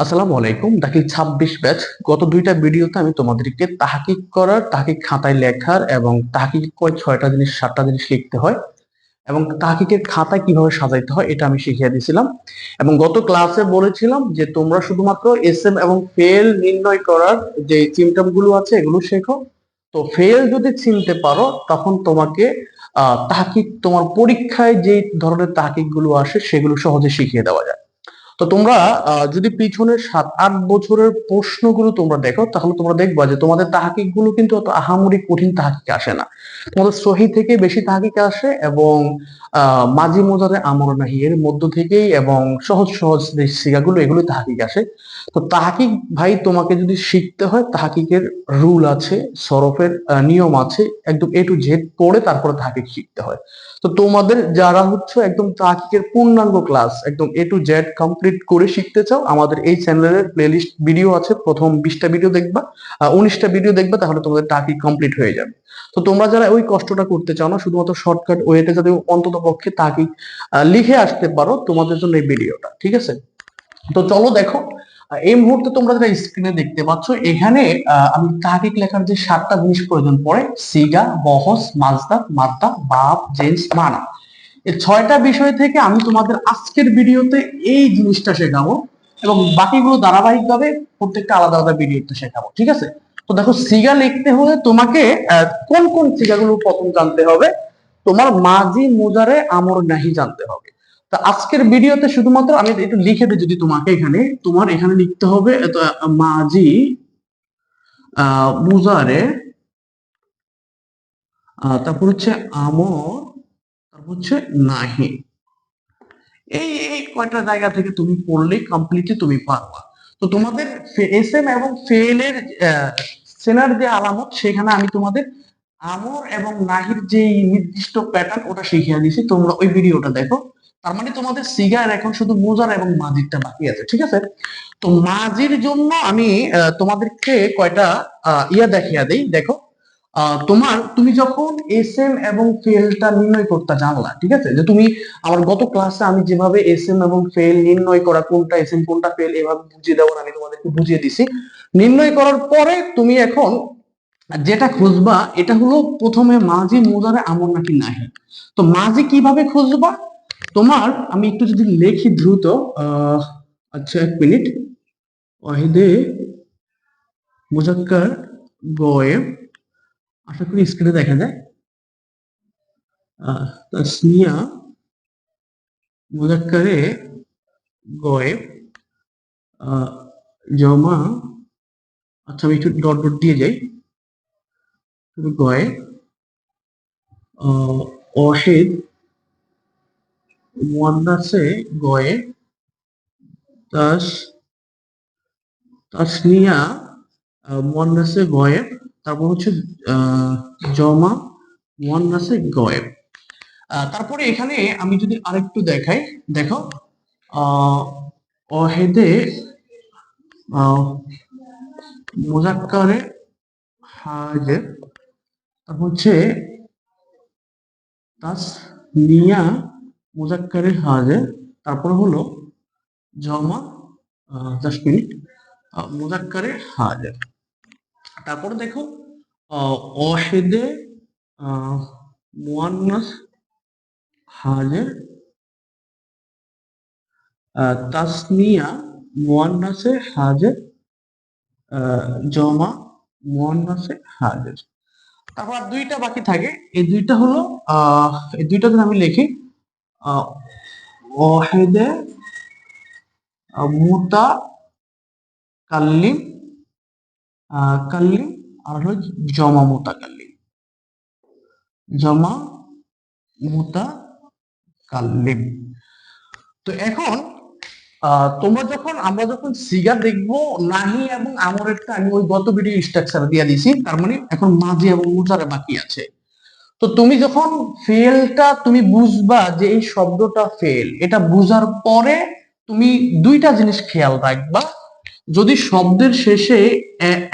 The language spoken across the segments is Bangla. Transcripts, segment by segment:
আসসালামু আলাইকুম দাখিল ছাব্বিশ ব্যাচ। গত দুইটা ভিডিওতে আমি তোমাদেরকে তাহাকিক করার, তাহাকিক খাতায় লেখার এবং তাহাকিক করে ছয়টা জিনিস, সাতটা জিনিস লিখতে হয় এবং তাহাকিকের খাতায় কীভাবে সাজাইতে হয় এটা আমি শিখিয়ে দিয়েছিলাম। এবং গত ক্লাসে বলেছিলাম যে তোমরা শুধুমাত্র এস এম এবং ফেল নির্ণয় করার যে সিমটমগুলো আছে এগুলো শেখো। তো ফেল যদি চিনতে পারো, তখন তোমাকে, আহ, তাহাকিক তোমার পরীক্ষায় যে ধরনের তাহাকিকগুলো আসে সেগুলো সহজে শিখিয়ে দেওয়া যায়। তো তোমরা যদি পিছনের সাত, আট বছরের প্রশ্নগুলো তোমরা দেখো, তাহলে তোমরা দেখবা যে তোমাদের তাহাকিকগুলো কিন্তু অত আহামরি কঠিন তাহাকিক আসে না। তোমাদের সহি থেকে বেশি তাহাকিক আসে এবং মাঝি মোজারে আমর নাহি, এর মধ্য থেকেই এবং সহজ সহজ যে সিগাগুলো এগুলো তাহাকিক আসে। তো তাহাকিক ভাই তোমাকে যদি শিখতে হয়, তাহাকিকের রুল আছে, সরফের নিয়ম আছে, একদম এ টু জেড পড়ে তারপরে তাহাকিক শিখতে হয়। তো তোমাদের যারা হচ্ছে একদম তাহাকিকের পূর্ণাঙ্গ ক্লাস একদম এ টু জেড কমপ্লিট করে শিখতে চাও আমাদের এই চ্যানেলের প্লেলিস্ট ভিডিও আছে প্রথম বিশটা ভিডিও দেখবা উনিশটা ভিডিও দেখবা তাহলে তোমাদের তাহাকিক কমপ্লিট হয়ে যাবে। তো তোমরা যারা ওই কষ্টটা করতে চাও না শুধুমাত্র শর্টকাট ওয়েতে যদি অন্তত পক্ষে আহ, লিখে আসতে পারো তোমাদের জন্য এই ভিডিওটা ঠিক আছে? তো চলো দেখো এই মুহূর্তে তোমরা যেটা স্ক্রিনে দেখতে পাচ্ছ এখানে আমি তাহাকিক লেখার যে সাতটা জিনিস প্রয়োজন পড়ে সিগা বহস মাজদা মাদ্দা বাপ জেন্স মানা। এই ছয়টা বিষয় থেকে আমি তোমাদের আজকের ভিডিওতে এই জিনিসটা শেখাবো এবং বাকিগুলো ধারাবাহিকভাবে প্রত্যেকটা আলাদা আলাদা ভিডিওতে শেখাবো, ঠিক আছে? তো দেখো, সিগা লিখতে হলে তোমাকে কোন কোন সিগাগুলো প্রথম জানতে হবে? তোমার মাঝি, মুজারে, আমর, নাহি জানতে হবে। তা আজকের ভিডিওতে শুধুমাত্র আমি একটু লিখে দিই যদি তোমাকে এখানে, তোমার এখানে লিখতে হবে মাঝি মুজারে তারপর হচ্ছে আমর হচ্ছে নাহি। এই এই কয়টা জায়গা থেকে তুমি পড়লে কমপ্লিটলি তুমি পারবা। তো তোমাদের এস এম এবং ফেলের সেনার যে আলামত, সেখানে আমি তোমাদের আমর এবং নাহির যে নির্দিষ্ট প্যাটার্ন ওটা শিখিয়ে দিয়েছি। তোমরা ওই ভিডিওটা দেখো। তার মানে তোমাদের সিগার এখন শুধু মুজার এবং মাজিরটা বাকি আছে, ঠিক আছে? তো মাজির জন্য আমি তোমাদেরকে কয়টা ইয়া দেখিয়ে দেই। দেখো তোমার তুমি যখন এস এম এবং ফেলটা নির্ণয় করতে জানলা, ঠিক আছে? যে তুমি আমার গত ক্লাসে আমি যেভাবে এস এম এবং ফেল নির্ণয় করা, কোনটা এস এম কোনটা ফেল এভাবে বুঝিয়ে দেওয়ার আমি তোমাদেরকে বুঝিয়ে দিছি। নির্ণয় করার পরে তুমি এখন যেটা খুঁজবা, এটা হলো প্রথমে মাঝি, মুজারে আমর নাকি নাহি? তো মাঝি কীভাবে খুঁজবা? তোমার, আমি একটু যদি লেখি দ্রুত আচ্ছা এক মিনিট। ওয়াহিদে মুজাক্কার গয়েব আশা করি স্ক্রিনে দেখা যায়। আহ, তাসমিয়া মুজাক্কারে গয়েব জমা আচ্ছা আমি একটু ডট ডট দিয়ে যাই। আহ, অহেদ মুয়ান্নাসে গয়েব তাস তাসনিয়া মুয়ান্নাসে গয়েব তারপর হচ্ছে জমা মুয়ান্নাসে গয়েব। তারপরে এখানে আমি যদি আরেকটু দেখাই, দেখো অহেদে মুজাক্কারে হাজের তারপর হচ্ছে তাসনিয়া মুজাক্কারে হাজের তারপর হলো জমা দশ মিনিট মুজাক্কারে হাজের তারপরে দেখো অহেদে মুয়ান্নাস হাজের তাসনিয়া মুয়ান্নাসে হাজের জমা মুয়ান্নাসে হাজের। তারপর আর দুইটা বাকি থাকে। এই দুইটা হলো এই দুইটা আমি লিখি আহ, মুতা কাল্লিম আহ, কাল্লিম আর হলো জমা মুতা কাল্লিম জমা মুতা কাল্লিম তো এখন তোমরা যখন আমরা যখন সিগা দেখব নাহি এবং আমরেরটা আমি ওই গত ভিডিও স্ট্রাকচার দিয়ে দিছি তার মানে এখন মাঝি এবং মুজারে বাকি আছে। তো তুমি যখন ফেলটা তুমি বুঝবা যে এই শব্দটা ফেল এটা বুঝার পরে তুমি দুইটা জিনিস খেয়াল রাখবা। যদি শব্দের শেষে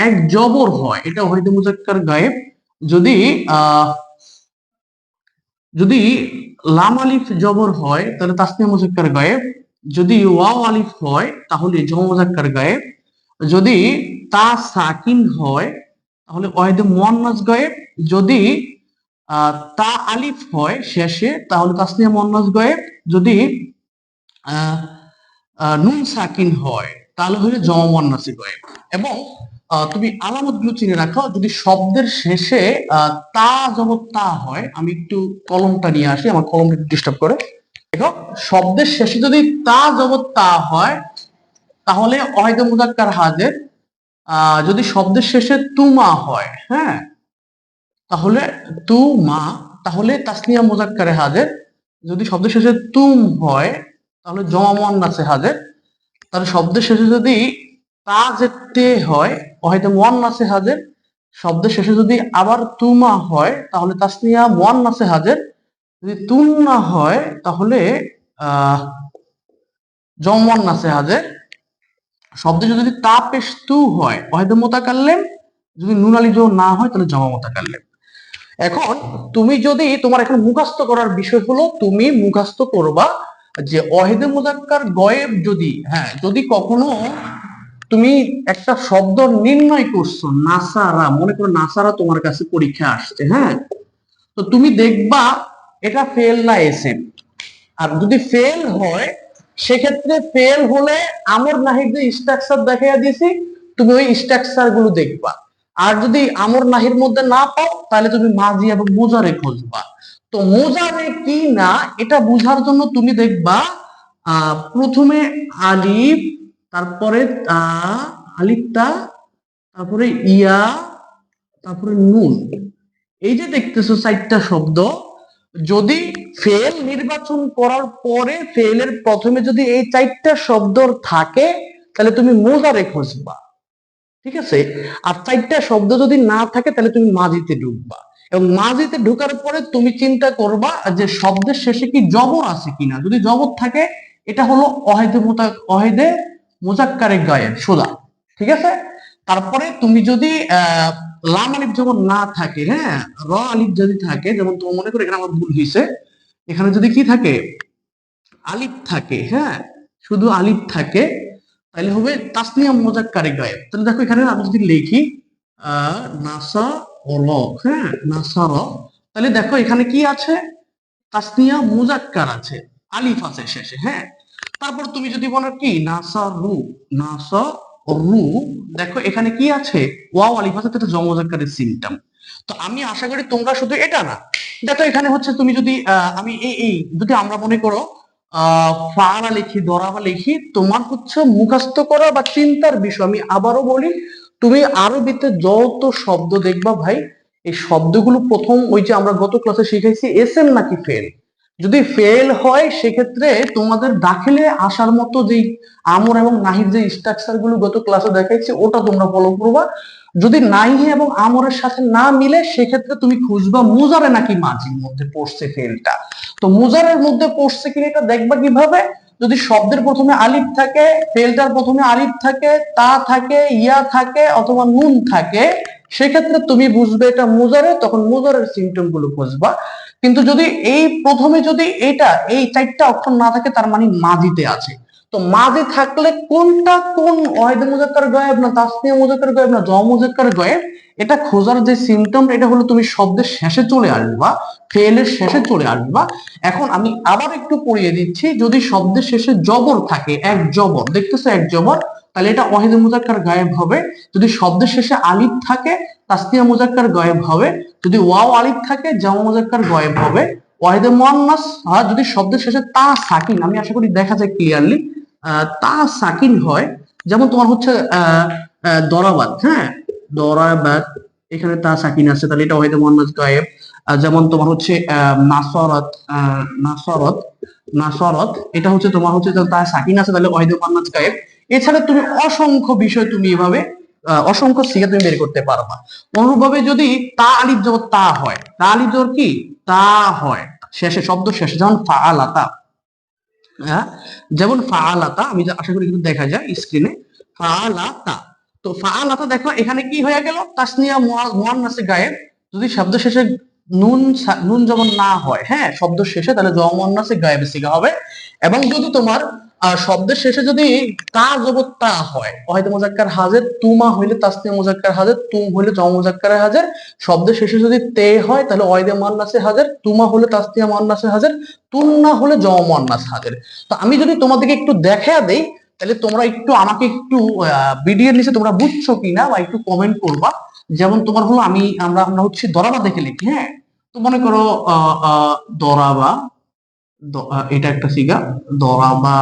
এক জবর হয়, এটা হয়তো মুজাক্কার গায়েব, যদি যদি লাম আলিফ জবর হয়, তাহলে তাসনিয়া মুজাক্কার গায়েব, যদি ওয়াও আলিফ হয়, তাহলে জমজাক্কার গায়েব, যদি তা সাকিন হয়, তাহলে ওয়াহিদে মুয়ান্নাস গায়েব, যদি তা আলিফ হয় শেষে, তাহলে তাসনিয়া মুয়ান্নাস গায়েব, যদি নুন সাকিন হয় তাহলে হলে জমা মুয়ান্নাসি গায়েব এবং তুমি আলামতগুলো চিনে রাখো, যদি শব্দের শেষে তা যখন তা হয়, আমি একটু কলমটা নিয়ে আসি, আমার কলমটা ডিস্টার্ব করে। দেখো, শব্দের শেষে যদি তা জগৎ তা হয়, তাহলে অহেদ মুজাক্কার হাজের যদি শব্দের শেষে তুমা হয় হ্যাঁ তাহলে তু মা তাহলে তাসনিয়া মুজাক্কারে হাজের, যদি শব্দের শেষে তুম হয়, তাহলে জমা মুয়ান্নাসে হাজের তাহলে শব্দের শেষে যদি তা যেতে হয় অহেদে মুয়ান্নাসে হাজের শব্দের শেষে যদি আবার তুমা হয়, তাহলে তাসনিয়া মুয়ান্নাসে হাজের। যদি তুন না হয়, তাহলে জমন নাসে হাজের। শব্দ যদি তা পেশ তু হয় ওয়াহিদ মোতাকাল্লেম। যদি নুন আলি জো না হয়, তাহলে জমা মোতাকাল্লেম। এখন, তুমি যদি তোমার এখন মুখাস্ত করার বিষয় হলো, তুমি মুখস্থ করবা যে অহেদে মুজাক্কার গয়েব যদি হ্যাঁ যদি কখনো তুমি একটা শব্দ নির্ণয় করছ, নাসারা, মনে করো নাসারা তোমার কাছে পরীক্ষা আসছে হ্যাঁ তো তুমি দেখবা এটা ফেল না এসএম আর যদি ফেল হয়, সেক্ষেত্রে ফেল হলে আমর নাহির যে স্ট্রাকচার দেখাইয়া দিয়েছি, তুমি ওই স্ট্রাকচারগুলো দেখবা। আর যদি আমর নাহির মধ্যে না পাও, তাহলে তুমি মাঝি এবং মোজারে খুঁজবা। তো মোজারে কি না? এটা বোঝার জন্য তুমি দেখবা প্রথমে আলিফ, তারপরে তা, আলিফটা, তারপরে ইয়া, তারপরে নুন। এই যে দেখতেছো চারটা শব্দ, যদি ফেল নির্বাচন করার পরে ফেলের প্রথমে যদি এই চারটা শব্দ থাকে, তাহলে তুমি মোজারে খুঁজবা। ঠিক আছে? আর চারটা শব্দ যদি না থাকে, তাহলে তুমি মাঝিতে ঢুকবা এবং মাঝিতে ঢুকার পরে তুমি চিন্তা করবা যে শব্দের শেষে কি জবর আছে কিনা। যদি জবর থাকে, এটা হলো অহেদে মোতা, অহেদে মোজাক্কারে গায়েব সোজা। ঠিক আছে? তারপরে তুমি যদি লাম আলিফ যেমন না থাকে হ্যাঁ র আলিফ যদি থাকে, যেমন তোমার মনে করো এখানে আমার ভুল হয়েছে এখানে যদি কি থাকে? আলিফ থাকে হ্যাঁ শুধু আলিফ থাকে তাহলে হবে তাসনিয়া মোজাক্কারে গায়েব। তাহলে দেখো এখানে আমি যদি লিখি, আহ, নাসা র হ্যাঁ নাসা র তাহলে দেখো, এখানে কি আছে? তাসনিয়া মুজাক্কার আছে। আলিফ আছে শেষে হ্যাঁ। তারপর তুমি যদি বলো কি? নাসা রু নাসা রু দেখো, এখানে কি আছে? ওয়াও, আলিফ আছে এটা জমজাক্কারের সিমটম। তো আমি আশা করি তোমরা শুধু এটা না। দেখো, এখানে হচ্ছে তুমি যদি আমি এই এই, যদি আমরা মনে করো ফারা লিখি, দরাবা লিখি, তোমার হচ্ছে মুখস্থ করা বা চিন্তার বিষয়, আমি আবারও বলি তুমি আরবিতে যত শব্দ দেখবা ভাই, এই শব্দগুলো প্রথম ওই যে আমরা গত ক্লাসে শিখাইছি এস এম নাকি ফেল যদি ফেল হয়, সেক্ষেত্রে তোমাদের দাখিলে আসার মতো যেই আমর এবং নাহির যে স্ট্রাকচারগুলো গত ক্লাসে দেখাইছি, ওটা তোমরা ফলো করবা। যদি নাহি এবং আমরের সাথে না মিলে, সেক্ষেত্রে তুমি খুঁজবা মুজারে নাকি মাঝির মধ্যে পড়ছে ফেলটা তো মুজারের মধ্যে পড়ছে কিনা এটা দেখবা কীভাবে? যদি শব্দের প্রথমে আলিফ থাকে, ফেলটার প্রথমে আলিফ থাকে, তা থাকে, ইয়া থাকে অথবা নুন থাকে, সেক্ষেত্রে তুমি বুঝবে এটা মুজারে, তখন মুজারের সিমটমগুলো বুঝবা। কিন্তু যদি এই প্রথমে যদি এটা, এই চারটা অক্ষর না থাকে, তার মানে মাদিতে আছে। তো মাঝে থাকলে কোনটা কোন ওয়াহিদ মুজাক্কার গায়েব না তাসনিয়া মুজাক্কার গায়েব না জ মুজাক্কার গায়েব, এটা খোঁজার যে সিমটম এটা হলো তুমি শব্দের শেষে চলে আসবা ফেলের শেষে চলে আসবা। এখন আমি আবার একটু পড়িয়ে দিচ্ছি, যদি শব্দের শেষে জবর থাকে, এক জবর, দেখতেছো এক জবর, তাহলে এটা ওয়াহিদ মুজাক্কার গায়েব হবে। যদি শব্দের শেষে আলিফ থাকে, তাসনিয়া মুজাক্কার গায়েব হবে। যদি ওয়াও আলিফ থাকে, জামা মুজাক্কার গায়েব হবে। ওয়াহিদে মুয়ান্নাস যদি শব্দের শেষে তা সাকিন, আমি আশা করি দেখা যায় ক্লিয়ারলি তা সাকিন হয় যেমন তোমার হচ্ছে আহ, হ্যাঁ? দরাবাত এখানে তা সাকিন আছে তাহলে এটা ওয়াহিদে মুয়ান্নাস গায়েব। যেমন তোমার হচ্ছে নাসরত নাসরত নাসরত এটা হচ্ছে তোমার হচ্ছে তা সাকিন আছে তাহলে ওয়াহিদে মুয়ান্নাস গায়েব। এছাড়া তুমি অসংখ্য বিষয় তুমি এভাবে অসংখ্য সিগা তুমি বের করতে পারবা। অনুরূপভাবে যদি তা আলিফ জবর তা হয় তা আলিফ জবর কি? তা হয় শেষে শব্দ শেষে যেমন ফাআলাতা হ্যাঁ? যেমন ফাআলাতা, আমি আশা করি কিন্তু দেখা যায় স্ক্রিনে ফাআলাতা। তো ফাআলাতা দেখো, এখানে কি হয়ে গেল? তাসনিয়া মুয়া- মুয়ান্নাসে গায়েব। যদি শব্দ শেষে নুন নুন যেমন না হয় হ্যাঁ শব্দ শেষে তাহলে জমন্নাসে গায়েব সিগা হবে। এবং যদি তোমার শব্দের শেষে যদি তা জবত তা হয় হয়তো মোজাক্কার হাজের তুমা হইলে তাসনিয়া মোজাক্কার হাজের তুম হইলে জম মোজাক্কার হাজের শব্দের শেষে যদি তে হয় তাহলে অয়দে মান্নাসে হাজের তুমা হলে তাসনিয়া মান্নাসে হাজের তুন্না হলে জম মান্নাস হাজের। তো আমি যদি তোমাদেরকে একটু দেখা দেই তাহলে তোমরা একটু আমাকে একটু ভিডিওর নিচে তোমরা বুঝছ কিনা বা একটু কমেন্ট করবা। যেমন তোমার হলো আমি আমরা আমরা হচ্ছে দরাবা দেখে লিখি হ্যাঁ? তো মনে করো আহ, দরাবা এটা একটা সিগা দরাবা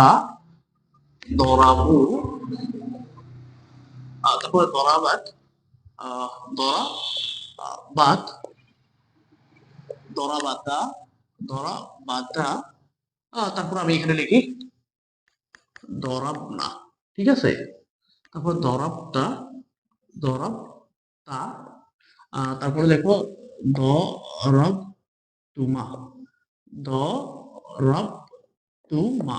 দরাবু তারপরে দরাবাত দরা বাত দরাবাতা দরাবাতা আহ, তারপর আমি এখানে লিখি দরাবনা ঠিক আছে? তারপর দরাবতা দরাবতা আহ, তারপরে দেখো দরব তুমা দরব তুমা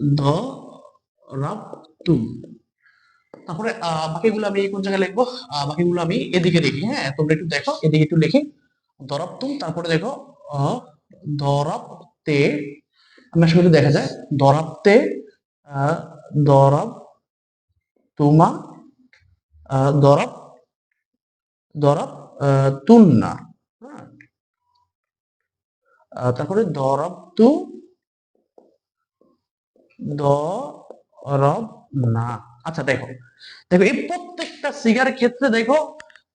দরব তুম। তারপরে বাকিগুলো আমি কোন জায়গায় লিখব? বাকিগুলো আমি এদিকে লিখি হ্যাঁ? তোমরা একটু দেখো এদিকে একটু লিখি। দরব তুম তারপরে দেখো দরব তে। আমি আসলে একটু দেখা যায়। দরাবতে আহ, দরব তুমা দরব দরব তুন্না। হ্যাঁ? তারপরে দরব তু না। আচ্ছা দেখো। দেখো, এই প্রত্যেকটা সিগার ক্ষেত্রে দেখো,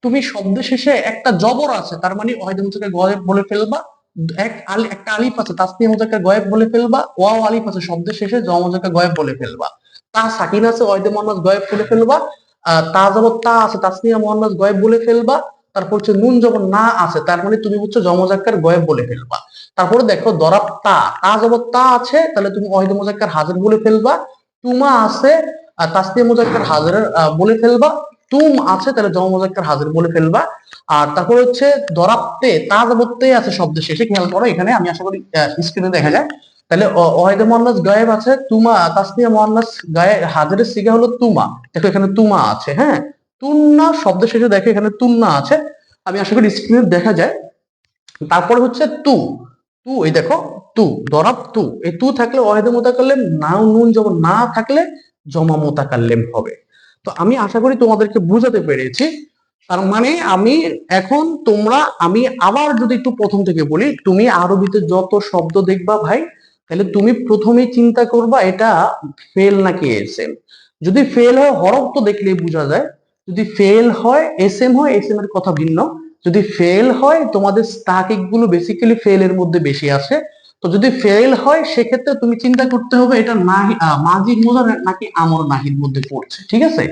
তুমি শব্দ শেষে একটা জবর আছে, তার মানে হয়তো মুজাকে গয়েব বলে ফেলবা, এক আলি, একটা আলিফ আছে তাসনিয়া মুজাকে গয়েব বলে ফেলবা, ওয়াও আলিফ আছে শব্দের শেষে জ মুজাকে গয়েব বলে ফেলবা। তা সাকিন আছে ওয়াইদে মোহাম্মদ গয়েব বলে ফেলবা তা জবর তা আছে, তাসনিয়া মোহাম্মদ গয়েব বলে ফেলবা তারপর হচ্ছে নুন যখন না আছে তার মানে তুমি হচ্ছে জমজাক্কার গয়েব বলে ফেলবা। তারপরে দেখো দরাব তা তা জবর তা আছে, তাহলে তুমি ওয়াহিদ মুজাক্কার হাজির বলে ফেলবা। তুমা আছে তাসনিয়া মুজাক্কার হাজির বলে ফেলবা। তুম আছে, তাহলে জমা মুজাক্কার হাজির বলে ফেলবা। আর তারপর হচ্ছে দরাবতে তা জবরতে আছে শব্দের শেষে খেয়াল করো, এখানে আমি আশা করি স্ক্রিনে দেখা যায়। তাহলে ওয়াহিদে মোহান্নাস গায়েব আছে, তুমা, তাসনিয়া মোহান্নাস গায়ে হাজিরের সিগা হলো তুমা। দেখো এখানে তুমা আছে হ্যাঁ? তুন্না শব্দ শেষে দেখে এখানে তুন্না আছে। আমি আশা করি স্ক্রিনে দেখা যায়। তারপরে হচ্ছে তু। তু, এই দেখো, তু দরাব তু। এই তু থাকলে ওয়াহিদে মোতাকাল্লেম না নুন যখন না থাকলে জমা মোতাকাল্লেম হবে। তো আমি আশা করি তোমাদেরকে বুঝাতে পেরেছি। তার মানে আমি এখন তোমরা, আমি আবার যদি একটু প্রথম থেকে বলি, তুমি আরবিতে যত শব্দ দেখবা ভাই, তাহলে তুমি প্রথমে চিন্তা করবা এটা ফেল নাকি এস এম যদি ফেল হয়, হরফ তো দেখলেই বোঝা যায়। যদি ফেল হয় এস এম হয় এস এম এর কথা ভিন্ন। যদি ফেল হয়, তোমাদের স্টাকিকগুলো বেসিক্যালি ফেল এর মধ্যে বেশি আসে তো যদি ফেল হয়, সেক্ষেত্রে তুমি চিন্তা করতে হবে এটা নাহি মাজির মোজার নাকি আমর নাহির মধ্যে পড়ছে, ঠিক আছে?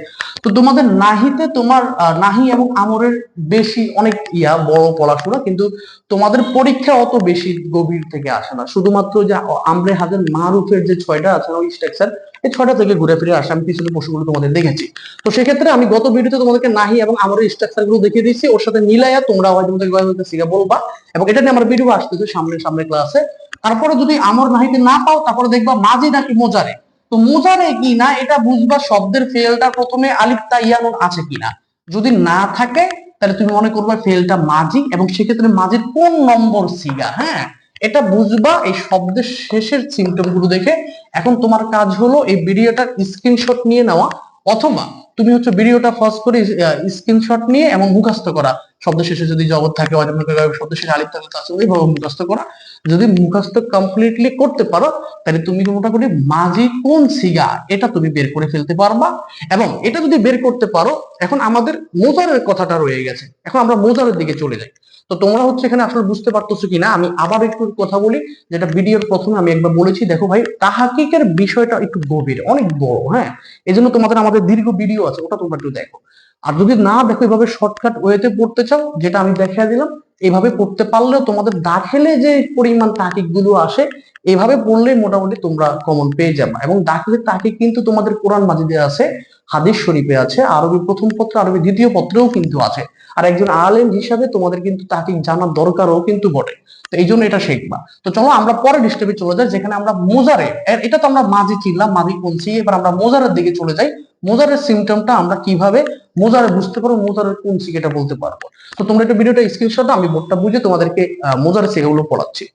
তো তোমাদের নাহিতে তোমার নাহি এবং আমরের বেশি অনেক ইয়া, বড় পড়াশোনা, কিন্তু তোমাদের পরীক্ষা অত বেশি গভীর থেকে আসে না। শুধুমাত্র যে আমরে হাজার মারুফের যে ছয়টা আছে, ওই স্ট্রাকচার এই ছয়টা থেকে ঘুরে ফিরে আসে, আমি পিছনে প্রশ্নগুলো তোমাদের দেখেছি। তো সেক্ষেত্রে আমি গত ভিডিওতে তোমাদেরকে নাহি এবং আমরের স্ট্রাকচারগুলো দেখিয়ে দিয়েছি। ওর সাথে মিলাইয়া তোমরা হয়তো তোমাদের শিখে বলবা। এবং এটা নিয়ে আমার ভিডিও আসতেছে সামনে সামনে ক্লাসে তারপরে যদি আমর নাহিতে না পাও, তারপরে দেখবা মাঝি নাকি মোজারে। তো মোজারে কি না, এটা বুঝবা শব্দের ফেলটা প্রথমে আলিফ, তা আছে কিনা যদি না থাকে, তাহলে তুমি মনে করবা ফেলটা মাঝি এবং সেক্ষেত্রে মাঝির কোন নম্বর সিগা হ্যাঁ? এটা বুঝবা এই শব্দের শেষের সিমটমগুলো দেখে। এখন তোমার কাজ হলো এই ভিডিওটার স্ক্রিনশট নিয়ে নেওয়া। অথবা তুমি হচ্ছে ভিডিওটা ফার্স্ট করে স্ক্রিনশট নিয়ে এবং মুখস্থ করা। শব্দ শেষে যদি জগৎ থাকে শব্দ শেষে আলিফ থাকে তাহলে ওইভাবে মুখস্থ করা। যদি মুখস্থ কমপ্লিটলি করতে পারো, তাহলে তুমি মোটামুটি মাঝি কোন সিগা, এটা তুমি বের করে ফেলতে পারবা। এবং এটা যদি বের করতে পারো, এখন আমাদের মোজারের কথাটা রয়ে গেছে। এখন আমরা মোজারের দিকে চলে যাই। তো তোমরা হচ্ছে এখানে আসলে বুঝতে পারতেছো কিনা, আমি আবার একটু কথা বলি, যেটা ভিডিওর প্রথমে আমি একবার বলেছি। দেখো ভাই, তাহাকিকের বিষয়টা একটু গভীর, অনেক বড় হ্যাঁ? এই তোমাদের আমাদের দীর্ঘ ভিডিও আছে, ওটা তোমরা একটু দেখো। আর যদি না দেখো এভাবে শর্টকাট ওয়েতে পড়তে চাও, যেটা আমি দেখিয়ে দিলাম এইভাবে পড়তে পারলেও তোমাদের দাখেলে যে পরিমাণ তাকিকগুলো আসে, এভাবে পড়লেই মোটামুটি তোমরা কমন পেয়ে যাবে। এবং দাখিলের তাকিক কিন্তু তোমাদের কোরআন মাজিদে আছে, হাদিস শরীফে আছে, আরবি প্রথম পত্র, আরবি দ্বিতীয় পত্রেও কিন্তু আছে। আর একজন আলেম হিসাবে তোমাদের কিন্তু তাকিক জানার দরকারও কিন্তু বটে। তো এই জন্য এটা শিখবা। তো চলো আমরা পরে স্টেপে চলে যাই, যেখানে আমরা মোজারে এটা তো আমরা মাঝি চিনলাম, মাঝি কোনছি এবার আমরা মোজারের দিকে চলে যাই। মোজারের সিমটমটা আমরা কীভাবে মোজারে বুঝতে পারব, মোজারের কোন সিকেটা বলতে পারব। তো তোমরা একটা ভিডিওটা স্ক্রিনশট আমি বোর্ডটা বুঝে তোমাদেরকে মোজারের সিকেগুলো পড়াচ্ছি।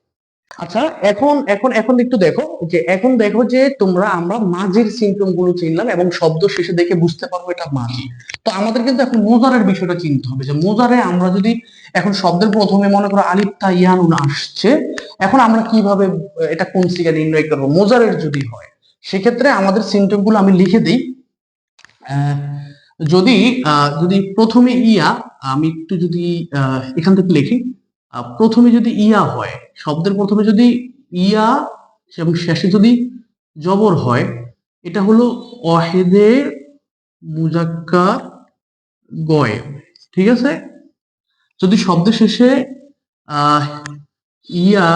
আচ্ছা এখন এখন এখন একটু দেখো, যে এখন দেখো যে তোমরা, আমরা মাঝির সিমটমগুলো চিনলাম এবং শব্দ শেষে দেখে বুঝতে পারব এটা মাঝি। তো আমাদের কিন্তু এখন মোজারের বিষয়টা চিনতে হবে, যে মোজারে আমরা যদি, এখন শব্দের প্রথমে মনে করো আলিফ তা ইয়ানুন আসছে, এখন আমরা কীভাবে এটা কোন সিগা নির্ণয় করব? মোজারের যদি হয়, সেক্ষেত্রে আমাদের সিমটমগুলো আমি লিখে দিই। যদি যদি প্রথমে ইয়া, আমি একটু যদি এখান থেকে লিখি প্রথমে যদি ইয়া হয়, শব্দের প্রথমে যদি ইয়া এবং শেষে যদি জবর হয়, এটা হলো অহেদে মুজাক্কার গয়েব ঠিক আছে? যদি শব্দের শেষে ইয়া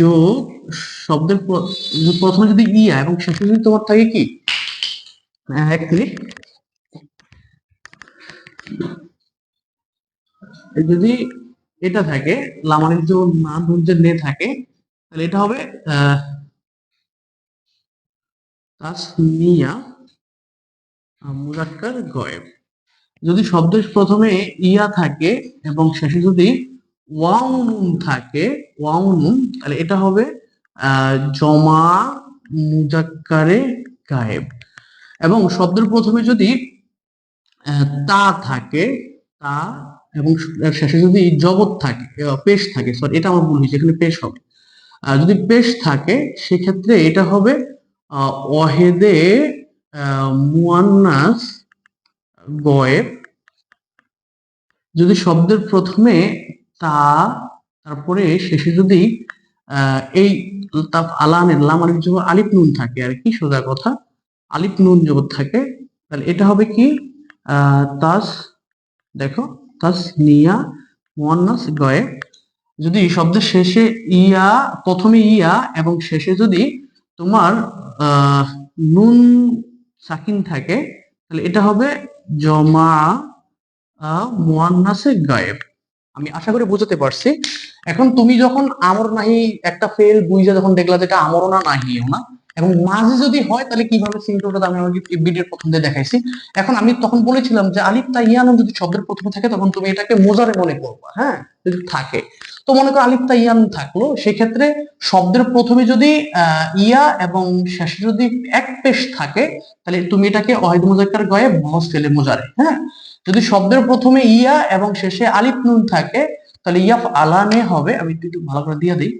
যোগ, শব্দের প্রথমে যদি ইয়া এবং শেষে যদি তোমার থাকে কি? এই যদি এটা থাকে লামানির যে না যে নে থাকে, তাহলে এটা হবে তাসনিয়া মুজাক্কার গয়েব। যদি শব্দের প্রথমে ইয়া থাকে এবং শেষে যদি ওয়াও থাকে, ওয়াও তাহলে এটা হবে জমা মুজাক্কারে গায়েব। এবং শব্দের প্রথমে যদি তা থাকে তা এবং শেষে যদি জবত থাকে পেশ থাকে সরি এটা আমার ভুল হয়েছে এখানে পেশ হবে। যদি পেশ থাকে সেক্ষেত্রে এটা হবে আহ, মুয়ান্নাস গয়েব যদি শব্দের প্রথমে তা তারপরে শেষে যদি এই আলানের লাম আলিফ জবর আলিফ নুন থাকে আর কি সোজা কথা? আলিফ নুন জবর থাকে, তাহলে এটা হবে কি? তাস, দেখো, তাস নিয়া মুয়ান্নাস গয়েব যদি শব্দের শেষে ইয়া, প্রথমে ইয়া এবং শেষে যদি তোমার নুন সাকিন থাকে, তাহলে এটা হবে জমা মুয়ান্নাসে গায়েব আমি আশা করি বুঝতে পারছি। এখন তুমি যখন আমর নাহি, একটা ফেল বুঝে যখন দেখলা যেটা আমরও না, নাহিও না এবং মাঝে যদি হয়, তাহলে কীভাবে সিমটমটা আমি আমাকে ভিডিওর প্রথম দিয়ে দেখাইছি। এখন আমি তখন বলেছিলাম যে, আলিফ তা ইয়ানো যদি শব্দের প্রথমে থাকে, তখন তুমি এটাকে মোজারে মনে করবা হ্যাঁ? যদি থাকে। তো মনে করো আলিফ তা ইয়ান থাকল। সেক্ষেত্রে শব্দের প্রথমে যদি ইয়া এবং শেষে যদি এক পেশ থাকে, তাহলে তুমি এটাকে অহেদ মোজাক্কার গয়ে বহস ফেলে মোজারে হ্যাঁ? যদি শব্দের প্রথমে ইয়া এবং শেষে আলিফ, নুন থাকে, তাহলে ইয়াফ আলানে হবে। আমি একটু ভালো করে দিয়ে দিই।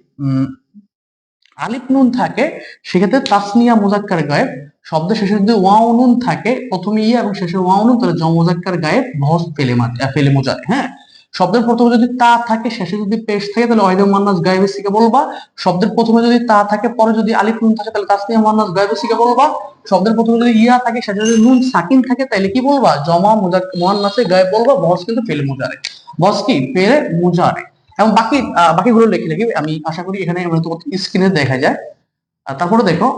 আলিফ নুন থাকে, সেক্ষেত্রে তাসনিয়া মুজাক্কার গায়েব। শব্দের শেষে যদি ওয়াও নুন থাকে, প্রথমে ইয়া এবং শেষে ওয়াও নুন, তাহলে মুজাক্কার গায়েব, ভস ফেলে মা- ফেলে মোজারে হ্যাঁ? শব্দের প্রথমে যদি তা থাকে, শেষে যদি পেশ থাকে, তাহলে অয়দ মান্নাস গায়েবেসিকে বলবা। শব্দের প্রথমে যদি তা থাকে, পরে যদি আলিফ নুন থাকে, তাহলে তাসনিয়া মান্নাস গায়েবেসিকে বলবা। শব্দের প্রথমে যদি ইয়া থাকে, শেষে যদি নুন সাকিন থাকে তাহলে কি বলবা? জমা মুজাক মুয়ান্নাসে গায়েব বলবা, ভস কিন্তু ফেলে মোজারে বহস কি? ফেলে মোজারে এবং বাকি বাকিগুলো লিখে লিখি আমি আশা করি এখানে স্ক্রিনে দেখা যায়। তারপরে দেখো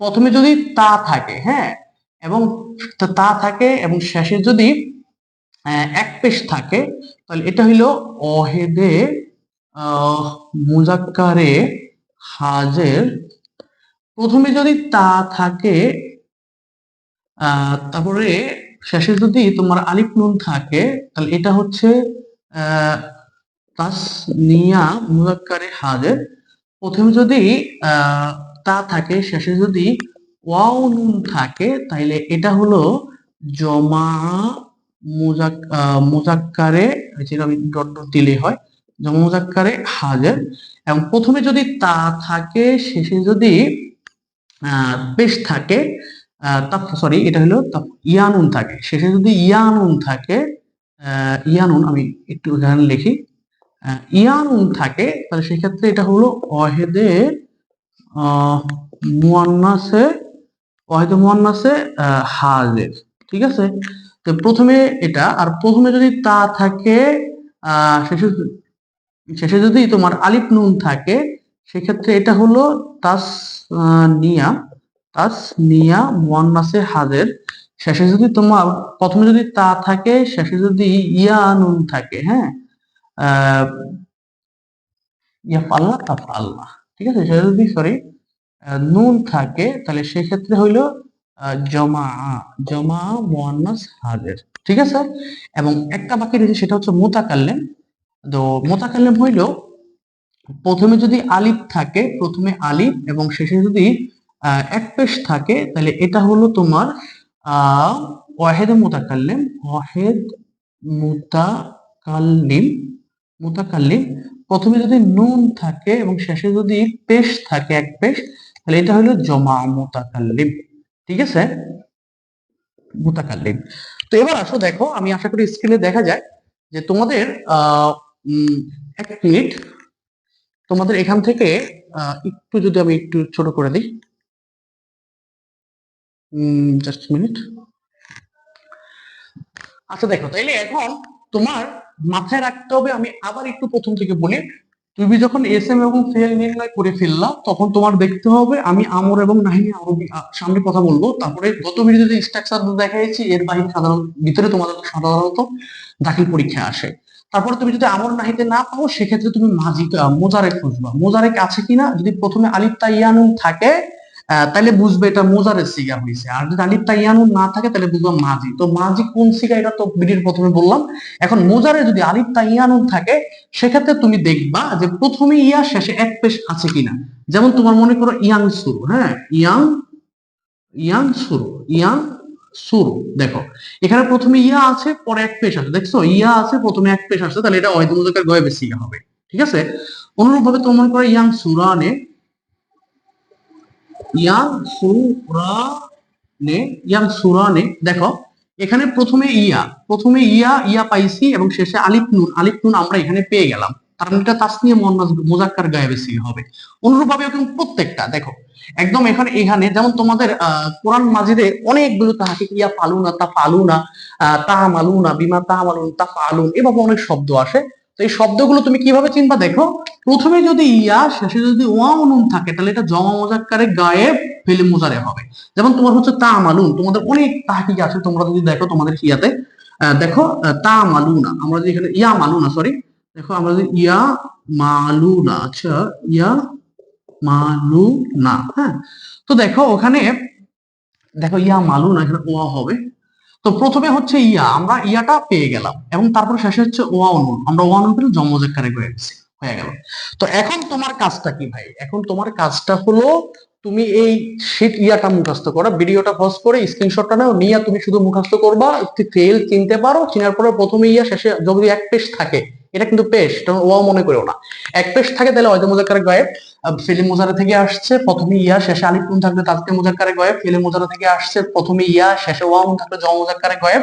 প্রথমে যদি তা থাকে হ্যাঁ? এবং তা- থাকে এবং শেষে যদি এক পেশ থাকে তাহলে এটা হইল অহেদে মুজাক্কারে হাজের। প্রথমে যদি তা থাকে তারপরে শেষে যদি তোমার আলিফ নুন থাকে তাহলে এটা হচ্ছে আহ, তাসনিয়া মুজাক্কারে হাজের। প্রথমে যদি তা থাকে, শেষে যদি ওয়াও নুন থাকে, তাইলে এটা হলো জমা মুজাক মুজাক্কারে যেটা ডট ডট দিলে হয় জমা মুজাক্কারে হাজের। এবং প্রথমে যদি তা থাকে, শেষে যদি পেশ থাকে সরি, এটা হলো তাপ- ইয়ানুন থাকে। শেষে যদি ইয়ানুন থাকে ইয়ানুন আমি একটু এখানে লিখি। আহ, ইয়ানুন থাকে তাহলে সেক্ষেত্রে এটা হলো অহেদে মুয়ান্নাসে ওয়াহিদে মুয়ান্নাসে হাজের ঠিক আছে? তো প্রথমে এটা আর প্রথমে যদি তা থাকে শেষে শেষে যদি তোমার আলিফ নুন থাকে সেক্ষেত্রে এটা হলো তাস নিয়া তাস নিয়া মুয়ান্নাসে হাজের। শেষে যদি তোমার প্রথমে যদি তা থাকে শেষে যদি ইয়া নুন থাকে হ্যাঁ? ইয়া পাল্লা ঠিক আছে? শেষে যদি সরি নুন থাকে, তাহলে সেক্ষেত্রে হইল জমা জমা মুয়ান্নাস হাজির। ঠিক আছে? এবং একটা বাকি রয়েছে, সেটা হচ্ছে মোতাকাল্লেম। তো মোতাকাল্লেম হইল, প্রথমে যদি আলিফ থাকে, প্রথমে আলিফ এবং শেষে যদি এক পেশ থাকে, তাহলে এটা হলো তোমার, আহ, ওয়াহেদ মোতাকাল্লেম। ওয়াহেদ মুতাকাল্লিম। মুতাকাল্লিম প্রথমে যদি নুন থাকে এবং শেষে যদি পেশ থাকে এক পেশ তাহলে এটা হলো জমা মুতাকাল্লিম ঠিক আছে? মুতাকাল্লিম তো এবার আসো দেখো, আমি আশা করি স্ক্রিনে দেখা যায় যে তোমাদের এক মিনিট, তোমাদের এখান থেকে একটু যদি আমি একটু ছোট করে দিই। জাস্ট মিনিট আচ্ছা দেখো, তাইলে এখন তোমার মাথায় রাখতে হবে, আমি আবার একটু প্রথম থেকে বলি, তুমি যখন এস এম এবং ফেল নির্ণয় করে ফেললা, তখন তোমার দেখতে হবে, আমি আমর এবং নাহিনী আরও সামনে কথা বলব। তারপরে গত ভিডিওতে স্ট্রাকচার দেখাইছি, এর বাইরে সাধারণ, ভিতরে তোমাদের সাধারণত দাখিল পরীক্ষা আসে। তারপরে তুমি যদি আমর নাহিতে না পাও, সেক্ষেত্রে তুমি মাজি মোজারে খুঁজবা। মোজারেক আছে কিনা? যদি প্রথমে আলিফ তাইয়ানুন থাকে তাহলে বুঝবে এটা মোজারের সিগা হয়েছে আর যদি আলিফ তাইয়ানুন না থাকে তাহলে বুঝবা মাজি। তো মাজি কোন সিগা এটা তো ভিডিওর প্রথমে বললাম। এখন মোজারে যদি আলিফ তাইয়ানুন থাকে, সেক্ষেত্রে তুমি দেখবা যে প্রথমে ইয়া, শেষে এক পেশ আছে কিনা। যেমন তোমার মনে করো ইয়াং সুরু হ্যাঁ? ইয়াং ইয়াং সুরু ইয়াং সুরু, দেখো। এখানে প্রথমে ইয়া আছে, পরে এক পেশ আছে। দেখছ? ইয়া আছে, প্রথমে এক পেশ আছে, তাহলে এটা অয়দ মুজাক্কার গয়ে বেশি হবে। ঠিক আছে? অনুরূপ ভাবে তোমার মনে করো ইয়াং সুরানে ইয়াং সুরানে ইয়াং সুরানে দেখো এখানে প্রথমে ইয়া প্রথমে ইয়া ইয়া পাইছি এবং শেষে আলিফ নুন। আলিফ নুন আমরা এখানে পেয়ে গেলাম। মানে এটা তাসনিয়া মুয়ান্নাস মুজাক্কার গায়েবে সিল হবে। অনুরূপভাবে এরকম প্রত্যেকটা দেখো একদম এখানে এখানে যেমন তোমাদের আহ, কোরআন মাজিদে অনেকগুলো তাহাকে ইয়া ফালুনা তা ফালুনা আহ, তাহা মালুনা বিমা তাহা মালুন তা ফালুন এভাবে অনেক শব্দ আসে। তো এই শব্দগুলো তুমি কীভাবে চিনবা দেখো? প্রথমে যদি ইয়া, শেষে যদি ওয়া নুন থাকে, তাহলে এটা জমা মোজাক্কারে গায়েব ফেলে মোজারে হবে। যেমন তোমার হচ্ছে তা মালুন, তোমাদের অনেক তাহাকিক আছে, তোমরা যদি দেখো তোমাদের ইয়াতে। দেখো তা মালুনা, আমরা যদি এখানে ইয়া মালুনা সরি দেখো আমরা যদি ইয়া মালুনা আচ্ছা ইয়া মালুনা হ্যাঁ। তো দেখো ওখানে, দেখো ইয়া মালুনা, এখানে ওয়া হবে। তো প্রথমে হচ্ছে ইয়া, আমরা ইয়াটা পেয়ে গেলাম এবং তারপর শেষে হচ্ছে ওয়া অনুন আমরা ওয়া অনুন পেলে জমজেকারে হয়ে গেছে, হয়ে গেল। তো এখন তোমার কাজটা কি ভাই? এখন তোমার কাজটা হলো তুমি এই শীট ইয়াটা মুখস্থ করো ভিডিওটা পজ করে স্ক্রিনশটটা নাও, নিয়ে তুমি শুধু মুখস্থ করবা, একটু ফেল চিনতে পারো চিনার পরে প্রথমে ইয়া, শেষে যদি এক পেশ থাকে, এটা কিন্তু পেশ এটা ওয়া মনে করো না। এক পেশ থাকে তাহলে অয়দ মুজাক্কার গায়েব। ফিলিম মোজারা থেকে আসছে, প্রথমে ইয়া, শেষে আলিফ, নুন থাকলে তাজকে মুজাক্কারে গায়েব। ফিলিম মোজারা থেকে আসছে, প্রথমে ইয়া, শেষে ওয়াও থাকলে জমা মুজাক্কারে গায়েব।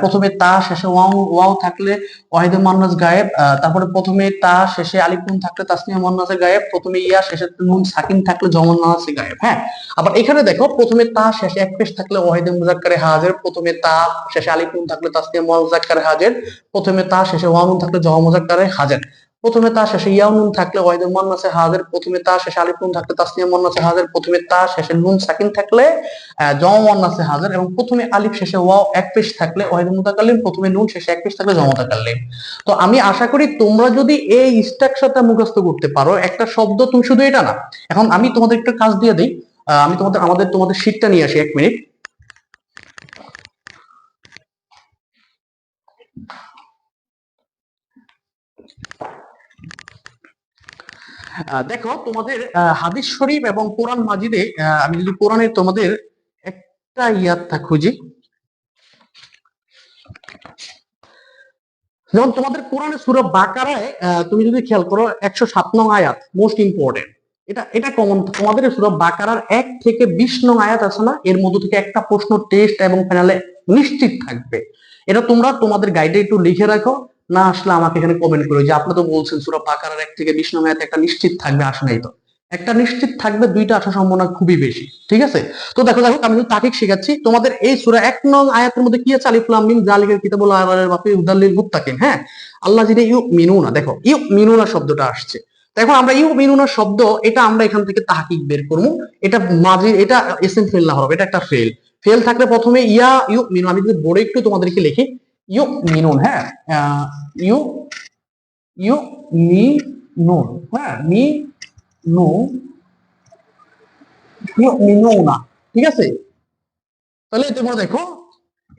প্রথমে তা, শেষে ওয়াও ওয়াও থাকলে ওয়াহিদুল মান্নাস গায়েব। তারপরে প্রথমে তা, শেষে আলিফ থাকলে তাসনিয়া মান্নাসে গায়েব। প্রথমে ইয়া, শেষে নুন সাকিন থাকলে জমা মান্নাসে গায়েব হ্যাঁ? আবার এখানে দেখো, প্রথমে তা, শেষে এক পেশ থাকলে ওয়াহিদুল মুজাক্কারে হাজির। প্রথমে তা, শেষে আলিফ থাকলে তাসনিয়া মুজাক্কারে হাজির। প্রথমে তা, শেষে ওয়াও থাকলে জমা মুজাক্কারে হাজির। প্রথমে তা শেষে ইয়া নুন থাকলে ওয়াহিদুল মান্নাসে হাজির প্রথমে তা শেষে আলিফ নুন থাকলে তাসনিয়া মান্নাসে হাজির প্রথমে তা শেষে নুন সাকিন থাকলে জমা মান্নাসে হাজির এবং প্রথমে আলিফ শেষে ওয়াও এক পেশ থাকলে ওয়াহিদুল মুতাকাল্লিম, প্রথমে নুন শেষে এক পেশ থাকলে জমা মুতাকাল্লিম। তো আমি আশা করি তোমরা যদি এই স্ট্রাকচারটা মুখস্থ করতে পারো, একটা শব্দ তুমি শুধু এটা না। এখন আমি তোমাদের একটা কাজ দিয়ে দিই আমি তোমাদের, আমাদের, তোমাদের শীটটা নিয়ে আসি এক মিনিট দেখো তোমাদের হাদিস শরীফ এবং কোরআন মাজিদে আমি যদি কোরআনের তোমাদের একটা ইয়াত্তা খুঁজি। যেমন তোমাদের কোরআনে সুরা বাকারায় তুমি যদি খেয়াল করো, একশো সাত নং আয়াত মোস্ট ইম্পর্টেন্ট এটা এটা কমন তোমাদের সুরা বাকারার এক থেকে বিশ নং আয়াত আছে না? এর মধ্যে থেকে একটা প্রশ্ন টেস্ট এবং ফাইনালে নিশ্চিত থাকবে। এটা তোমরা তোমাদের গাইডে একটু লিখে রাখো। না আসলে আমাকে এখানে কমেন্ট করো। যে আপনি তো বলছেন, সুরা বাকারার এক থেকে বিশ নং আয়াত একটা নিশ্চিত থাকবে আসে নাই তো। একটা নিশ্চিত থাকবে, দুইটা আসার সম্ভাবনা খুবই বেশি, ঠিক আছে? তো দেখো দেখো, আমি কিন্তু তাকিক শেখাচ্ছি, তোমাদের এই সূরা এক নং আয়াতের মধ্যে কি আছে? আলিফ, লাম, মিম জালিকের কিতাবুল আয়াতের বাপি উদাল্লিল মুত্তাকিন হ্যাঁ? আল্লাহ যেটা ইউ মিনুনা দেখো ইউ মিনুনা শব্দটা আসছে। দেখো আমরা ইউ মিনুনা শব্দ, এটা আমরা এখান থেকে তাহাকিক বের করব। এটা মাঝে, এটা এসএম ফেল না হবে এটা একটা ফেল ফেল থাকলে প্রথমে ইয়া ইউ মিনু আমি যদি বোর্ডে একটু তোমাদেরকে লিখি ইউ মিনুন হ্যাঁ ইউ ইউ মি নুন হ্যাঁ মি নু ইউ মিনু না ঠিক আছে? তাহলে তোমরা দেখো,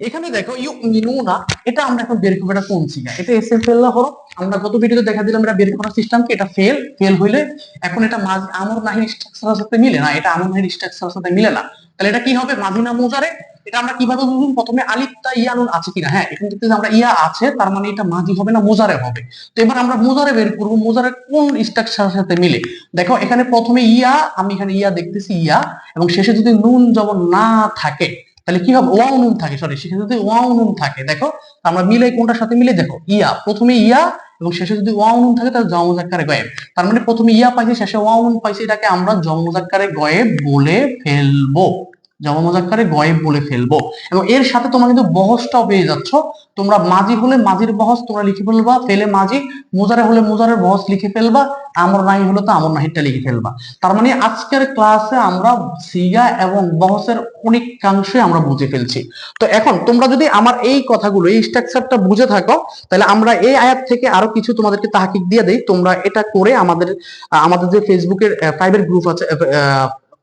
এখানে দেখো ইউ মিনুনা এটা আমরা এখন বের করব এটা কোন। সিগা এটা এস এম ফেল হরফ আমরা গত ভিডিওতে দেখা দিলাম এটা বের করার সিস্টেম এটা ফেল ফেল হইলে এখন এটা মাঝ, আমর নাহির স্ট্রাকচারের সাথে মিলে না, এটা আমর নাহির স্ট্রাকচারের সাথে মিলে না। তাহলে এটা কি হবে? মাদিনা মুজারে এটা আমরা কীভাবে বুঝব? প্রথমে আলিফটা ইয়ানুন আছে কিনা? হ্যাঁ এখান থেকে আমরা ইয়া আছে, তার মানে এটা মাঝি হবে না মোজারে হবে। তো এবার আমরা মোজারে বের করব মোজারে কোন স্ট্রাকচারের সাথে মিলে? দেখো, এখানে প্রথমে ইয়া, আমি এখানে ইয়া দেখতেছি, ইয়া, এবং শেষে যদি নুন যেমন না থাকে, তাহলে কি হবে? ওয়াও নুন থাকে সরি সেখানে যদি ওয়াও নুন থাকে, দেখো আমরা মিলে কোনটার সাথে মিলে দেখো, ইয়া, প্রথমে ইয়া, এবং শেষে যদি ওয়াও নুন থাকে, তাহলে জমজাক্কারে গয়েব। তার মানে প্রথমে ইয়া পাইছি, শেষে ওয়াও নুন পাইছি, এটাকে আমরা জমজাক্কারে গয়েব বলে ফেলব। জমজাক্কারে গয়েব বলে ফেলব। এবং এর সাথে তোমরা কিন্তু বহসটাও পেয়ে যাচ্ছ। তোমরা মাঝি হলে মাঝির বহস তোমরা লিখে ফেলবা, ফেলে মাঝি, মোজারে হলে মোজারের বহস লিখে ফেলবা, আমর নাহি হলে তো আমর নাহিরটা লিখে ফেলবা। তার মানে আজকের ক্লাসে আমরা সিগা এবং বহসের অনেকাংশে আমরা বুঝে ফেলছি। তো এখন তোমরা যদি আমার এই কথাগুলো, এই স্ট্রাকচারটা বুঝে থাকো, তাহলে আমরা এই আয়াত থেকে আরও কিছু তোমাদেরকে তাহাকিক দিয়ে দেই। তোমরা এটা করে আমাদের আমাদের যে ফেসবুকের প্রাইভেট গ্রুপ আছে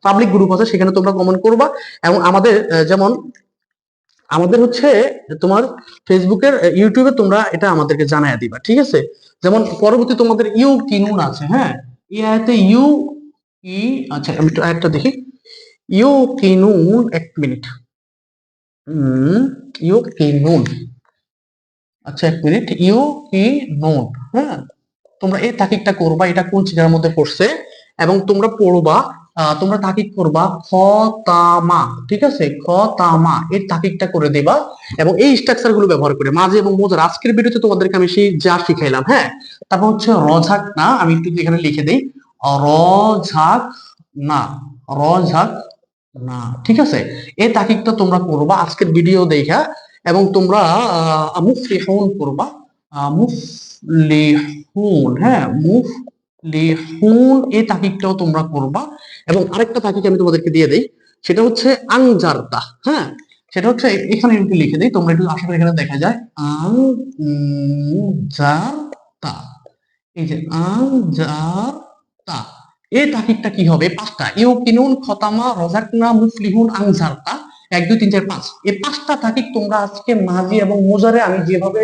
পাবলিক গ্রুপ আছে, সেখানে তোমরা কমেন্ট করবা এবং আমাদের যেমন আমাদের হচ্ছে তোমার ফেসবুকের ইউটিউবে তোমরা এটা আমাদেরকে জানাই দিবা, ঠিক আছে? যেমন পরবর্তী তোমাদের ইউ কিনুন আছে হ্যাঁ? এই আয়াতে ইউ ই আচ্ছা আমি একটু দেখি। ইউ কিনুন, এক মিনিট। ইউ কিনুন। আচ্ছা এক মিনিট। ইউ কি নুন হ্যাঁ? তোমরা এই তাকিকটা করবা, এটা কোন চিটার মধ্যে পড়ছে? এবং তোমরা পড়বা তোমরা তাকিক করবা খ তামা ঠিক আছে? খ তামা এর তাকিকটা করে দেবা এবং এই স্ট্রাকচারগুলো ব্যবহার করে মাঝে এবং মোজার আজকের ভিডিওতে তোমাদেরকে আমি সেই যা শিখাইলাম হ্যাঁ? তারপর হচ্ছে রঝাক, না? আমি একটু এখানে লিখে দিই। রঝাক, না রঝাক, না, ঠিক আছে? এই তাকিকটা তোমরা করবা আজকের ভিডিও দেখা এবং তোমরা মুফলিহুন করবা। মুফলিহুন হ্যাঁ মুফলিহুন এই তাকিকটাও তোমরা করবা। এবং আরেকটা তাকিক আমি তোমাদেরকে দিয়ে দেই, সেটা হচ্ছে আংজারতা হ্যাঁ? সেটা হচ্ছে এখানে একটু লিখে দিই, তোমরা একটু আশা করি এখানে দেখা যায়। আংজারতা এই যে আংজারতা এই তাকিকটা কি হবে? পাঁচটা ইউ কিনুন খতামা রজাকনা মুফলিহুন আংজারতা এক, দুই, তিন, চার, পাঁচ। এই পাঁচটা তাকিক তোমরা আজকে মাঝি এবং মোজারে আমি যেভাবে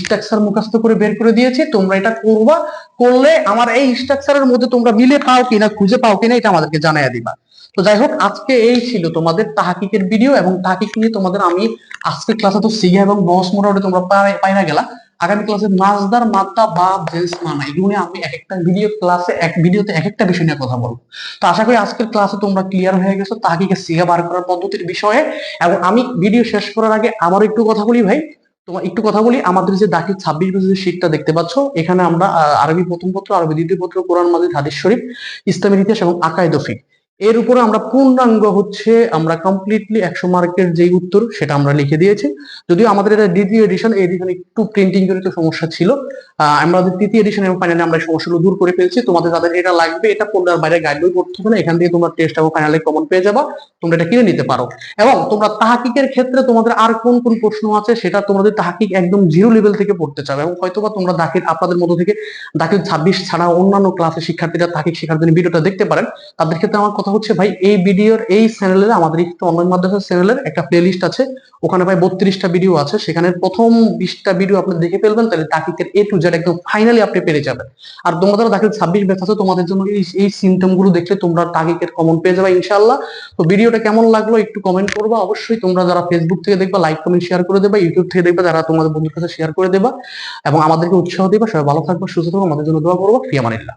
স্ট্রাকচার মুখস্থ করে বের করে দিয়েছি, তোমরা এটা করবা। করলে আমার এই স্ট্রাকচারের মধ্যে তোমরা মিলে পাও কিনা, খুঁজে পাও কিনা, এটা আমাদেরকে জানাইয়া দিবা। তো যাই হোক, আজকে এই ছিল তোমাদের তাহাকিকের ভিডিও এবং তাহাকিক নিয়ে তোমাদের আমি আজকের ক্লাসে তো সিগা এবং বস মোটামুটি তোমরা পাই না গেলা। আগামী ক্লাসে মাছদার মাত্রা বা জেন্স মানা এগুলো নিয়ে আমি এক একটা ভিডিও ক্লাসে এক ভিডিওতে এক একটা বিষয় নিয়ে কথা বলব। তো আশা করি আজকের ক্লাসে তোমরা ক্লিয়ার হয়ে গেছো, তাহাকিকে সিগা বার করার পদ্ধতির বিষয়ে। এবং আমি ভিডিও শেষ করার আগে আবার একটু কথা বলি ভাই। তোমার একটু কথা বলি, আমাদের যে দাখিল ছাব্বিশ বছরের শীটটা দেখতে পাচ্ছ, এখানে আমরা আরবি প্রথম পত্র আরবি দ্বিতীয় পত্র, কোরআন, মাজিদ, হাদিস শরীফ, ইসলামের ইতিহাস এবং আকাইদ ফিক। এর উপরে আমরা পূর্ণাঙ্গ হচ্ছে আমরা কমপ্লিটলি একশো মার্কের যেই উত্তর সেটা আমরা লিখে দিয়েছি। যদিও আমাদের এটা দ্বিতীয় এডিশন এডিশন একটু প্রিন্টিং জনিত সমস্যা ছিল। আহ, আমাদের তৃতীয় এডিশন এবং ফাইনালি আমরা সমস্যাগুলো দূর করে ফেলছি। তোমাদের যাদের এটা লাগবে এটা পড়লে বাইরে গাইড পড়তে হবে না। এখান থেকে তোমরা টেস্ট এবং ফাইনালি কমন পেয়ে যাবা। তোমরা এটা কিনে নিতে পারো। এবং তোমরা তাহাকিকের ক্ষেত্রে তোমাদের আর কোন কোন প্রশ্ন আছে সেটা তোমাদের তাহাকিক একদম জিরো লেভেল থেকে পড়তে চাবে এবং হয়তোবা তোমরা দাখিল আপনাদের মধ্যে থেকে দাখিল ছাব্বিশ ছাড়া অন্যান্য ক্লাসের শিক্ষার্থীরা তাহাকিক জন্য ভিডিওটা দেখতে পারেন। তাদের ক্ষেত্রে আমার কথা হচ্ছে ভাই, এই ভিডিওর এই চ্যানেলের আমাদের একটু অনলাইন মাদ্রাসা চ্যানেলের একটা প্লে লিস্ট আছে। ওখানে প্রায় বত্রিশটা ভিডিও আছে। সেখানে প্রথম বিশটা ভিডিও আপনি দেখে ফেলবেন, তাহলে তাকিকের এ টু জেড একদম ফাইনালি আপনি পেরে যাবেন। আর তোমরা যারা দাখিল ছাব্বিশ ব্যাচ আছে, তোমাদের জন্য এই এই সিমটমগুলো দেখলে তোমরা তাকিকের কমন পেয়ে যাবে ইনশাল্লাহ তো ভিডিওটা কেমন লাগল একটু কমেন্ট করবা। অবশ্যই তোমরা যারা ফেসবুক থেকে দেখবা লাইক কমেন্ট শেয়ার করে দেবা। ইউটিউব থেকে দেখবা, যারা তোমাদের বন্ধুর কাছে শেয়ার করে দেবা। এবং আমাদেরকে উৎসাহ দেবা। সবাই ভালো থাকবা, সুস্থ থাকব। আমাদের জন্য দোয়া করব। ফিয়ামানিল্লাহ